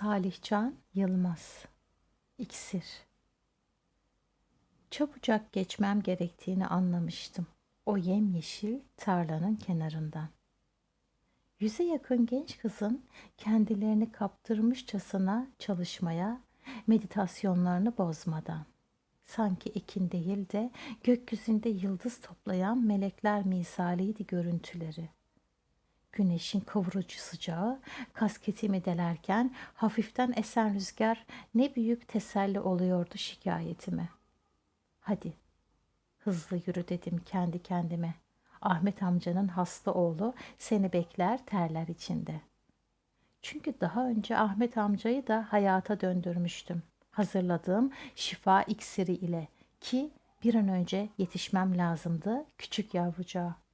Salihcan Yılmaz İksir Çabucak geçmem gerektiğini anlamıştım. O yemyeşil tarlanın kenarından. Yüze yakın genç kızın kendilerini kaptırmışçasına çalışmaya, meditasyonlarını bozmadan. Sanki ekin değil de gökyüzünde yıldız toplayan melekler misaliydi görüntüleri. Güneşin kavurucu sıcağı kasketimi delerken hafiften esen rüzgar ne büyük teselli oluyordu şikayetime. Hadi hızlı yürü dedim kendi kendime. Ahmet amcanın hasta oğlu seni bekler terler içinde. Çünkü daha önce Ahmet amcayı da hayata döndürmüştüm. Hazırladığım şifa iksiri ile ki bir an önce yetişmem lazımdı küçük yavrucağa.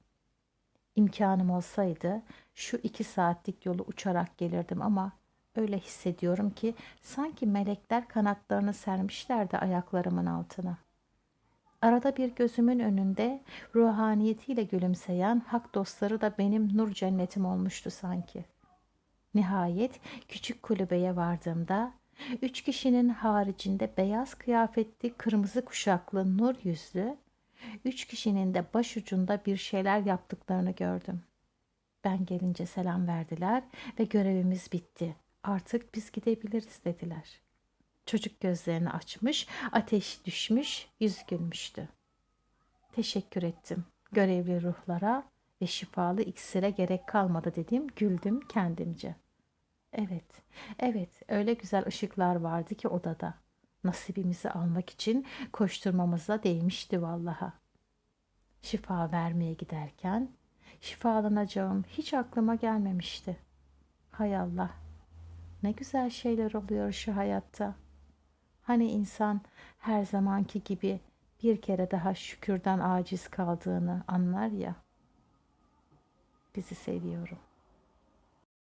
İmkanım olsaydı şu iki saatlik yolu uçarak gelirdim ama öyle hissediyorum ki sanki melekler kanatlarını sermişlerdi ayaklarımın altına. Arada bir gözümün önünde ruhaniyetiyle gülümseyen hak dostları da benim nur cennetim olmuştu sanki. Nihayet küçük kulübeye vardığımda üç kişinin haricinde beyaz kıyafetli kırmızı kuşaklı nur yüzlü üç kişinin de başucunda bir şeyler yaptıklarını gördüm. Ben gelince selam verdiler ve görevimiz bitti. Artık biz gidebiliriz dediler. Çocuk gözlerini açmış, ateş düşmüş, yüz gülmüştü. Teşekkür ettim görevli ruhlara ve şifalı iksire gerek kalmadı dedim, güldüm kendimce. Evet, evet öyle güzel ışıklar vardı ki odada. Nasibimizi almak için koşturmamıza değmişti vallaha. Şifa vermeye giderken şifalanacağım hiç aklıma gelmemişti. Hay Allah, ne güzel şeyler oluyor şu hayatta. Hani insan her zamanki gibi bir kere daha şükürden aciz kaldığını anlar ya. Bizi seviyorum.